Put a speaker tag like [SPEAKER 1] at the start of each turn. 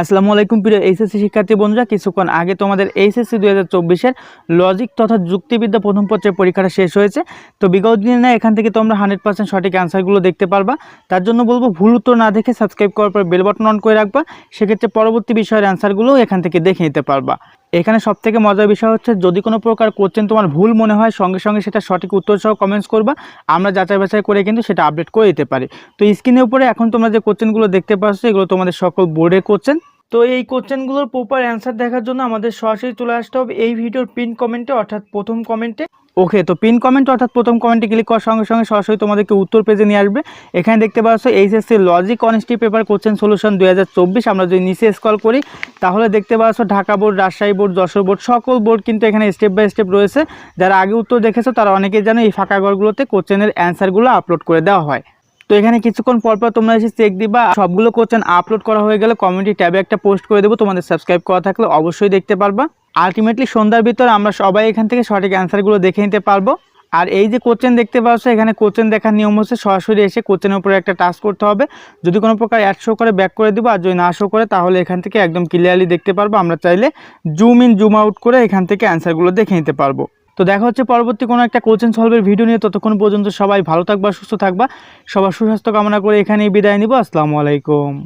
[SPEAKER 1] আসসালামু আলাইকুম প্রিয় এইচএসসি শিক্ষার্থী বন্ধুরা, কিছুক্ষণ আগে তোমাদের এইচএসসি দু হাজার চব্বিশের লজিক তথা যুক্তিবিদ্যা প্রথম পত্রের পরীক্ষাটা শেষ হয়েছে। তো বিগত দিনে এখান থেকে তোমরা হান্ড্রেড পার্সেন্ট সঠিক অ্যান্সারগুলো দেখতে পারবা। তার জন্য বলব, ভুল উত্তর না দেখে সাবস্ক্রাইব করার পর বেল বাটন অন করে রাখবা। সেক্ষেত্রে পরবর্তী বিষয়ের অ্যান্সারগুলোও এখান থেকে দেখে নিতে পারবা। এখানে সব থেকে মজার বিষয় হচ্ছে, যদি কোনো প্রকার কোশ্চেন তোমার ভুল মনে হয়, সঙ্গে সঙ্গে সেটা সঠিক উত্তর সহ কমেন্টস করবা। আমরা যাচাই বাছাই করে কিন্তু সেটা আপডেট করে দিতে পারি। তো স্ক্রিনের উপরে এখন তোমরা যে কোশ্চেনগুলো দেখতে পাচ্ছ, এগুলো তোমাদের সকল বোর্ডের কোশ্চেন তো এই কোশ্চেনগুলোর প্রপার অ্যান্সার দেখার জন্য আমাদের সরাসরি চলে আসতে হবে। এই ভিডিওর পিন কমেন্টে অর্থাৎ প্রথম কমেন্টে ওকে তো পিন কমেন্ট অর্থাৎ প্রথম কমেন্টে ক্লিক করার সঙ্গে সঙ্গে সরাসরি তোমাদেরকে উত্তর পেজে নিয়ে আসবে। এখানে দেখতে পাচ্ছ HSC logic honesty paper question solution দু হাজার চব্বিশ, আমরা যদি নিচে স্কল করি, তাহলে দেখতে পাচ্ছ Dhaka board, Rajshahi board, Jessore board, সকল বোর্ড কিন্তু এখানে স্টেপ বাই স্টেপ রয়েছে। যারা আগে উত্তর দেখেছ, তারা অনেকেই জানো এই ফাঁকা ঘরগুলোতে কোশ্চেনের অ্যান্সারগুলো আপলোড করে দেওয়া হয়। তো এখানে কিছুক্ষণ পর পর তোমরা এসে চেক দিবা, সবগুলো কোশ্চেন আপলোড করা হয়ে গেলে কমিউনিটি ট্যাবে একটা পোস্ট করে দেবো। তোমাদের সাবস্ক্রাইব করা থাকলে অবশ্যই দেখতে পারবা। আলটিমেটলি সন্ধ্যার ভিতর আমরা সবাই এখান থেকে সঠিক অ্যান্সারগুলো দেখে নিতে পারব। আর এই যে কোশ্চেন দেখতে পাচ্ছ, এখানে কোশ্চেন দেখার নিয়ম হচ্ছে সরাসরি এসে কোশ্চেনের উপরে একটা টাচ করতে হবে। যদি কোনো প্রকার অ্যাড শো করে ব্যাক করে দিব, আর যদি না শো করে, তাহলে এখান থেকে একদম ক্লিয়ারলি দেখতে পারব। আমরা চাইলে জুম ইন জুম আউট করে এখান থেকে অ্যান্সারগুলো দেখে নিতে পারব। তো দেখা হচ্ছে পরবর্তী কোনো একটা কোচিং সলভের ভিডিও নিয়ে। ততক্ষণ পর্যন্ত সবাই ভালো থাকবা, সুস্থ থাকবা। সবার সুস্বাস্থ্য কামনা করে এখানেই বিদায় নিব। আসসালামু আলাইকুম।